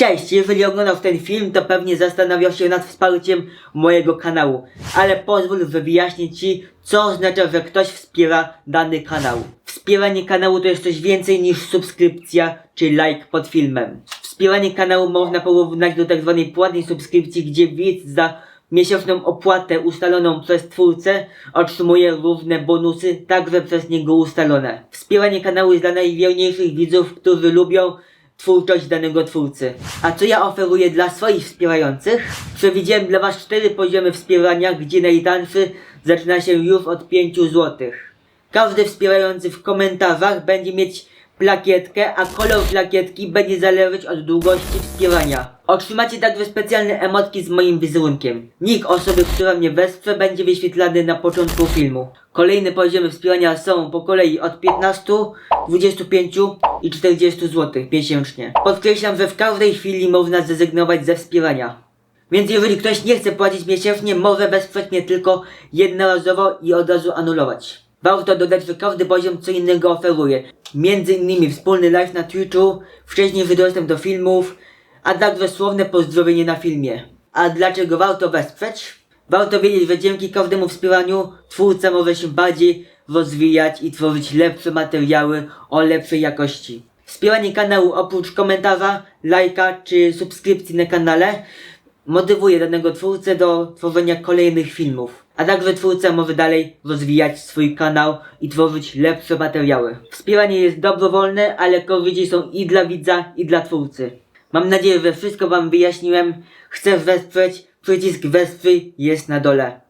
Cześć, jeżeli oglądał ten film, to pewnie zastanawiał się nad wsparciem mojego kanału. Ale pozwól, że wyjaśnię Ci, co oznacza, że ktoś wspiera dany kanał. Wspieranie kanału to jest coś więcej niż subskrypcja czy like pod filmem. Wspieranie kanału można porównać do tak zwanej płatnej subskrypcji, gdzie widz za miesięczną opłatę ustaloną przez twórcę otrzymuje różne bonusy, także przez niego ustalone. Wspieranie kanału jest dla najwierniejszych widzów, którzy lubią twórczość danego twórcy. A co ja oferuję dla swoich wspierających? Przewidziałem dla Was cztery poziomy wspierania, gdzie najtańszy zaczyna się już od 5 zł. Każdy wspierający w komentarzach będzie mieć plakietkę, a kolor plakietki będzie zależeć od długości wspierania. Otrzymacie także specjalne emotki z moim wizerunkiem. Nick osoby, która mnie wesprze będzie wyświetlany na początku filmu. Kolejne poziomy wspierania są po kolei od 15, 25 i 40 zł miesięcznie. Podkreślam, że w każdej chwili można zrezygnować ze wspierania. Więc jeżeli ktoś nie chce płacić miesięcznie, może wesprzeć mnie tylko jednorazowo i od razu anulować. Warto dodać, że każdy poziom co innego oferuje. Między innymi wspólny live na Twitchu, wcześniejszy dostęp do filmów, a także słowne pozdrowienie na filmie. A dlaczego warto wesprzeć? Warto wiedzieć, że dzięki każdemu wspieraniu twórca może się bardziej rozwijać i tworzyć lepsze materiały o lepszej jakości. Wspieranie kanału oprócz komentarza, lajka czy subskrypcji na kanale motywuje danego twórcę do tworzenia kolejnych filmów. A także twórca może dalej rozwijać swój kanał i tworzyć lepsze materiały. Wspieranie jest dobrowolne, ale korzyści są i dla widza, i dla twórcy. Mam nadzieję, że wszystko wam wyjaśniłem. Chcesz wesprzeć? Przycisk wesprzyj jest na dole.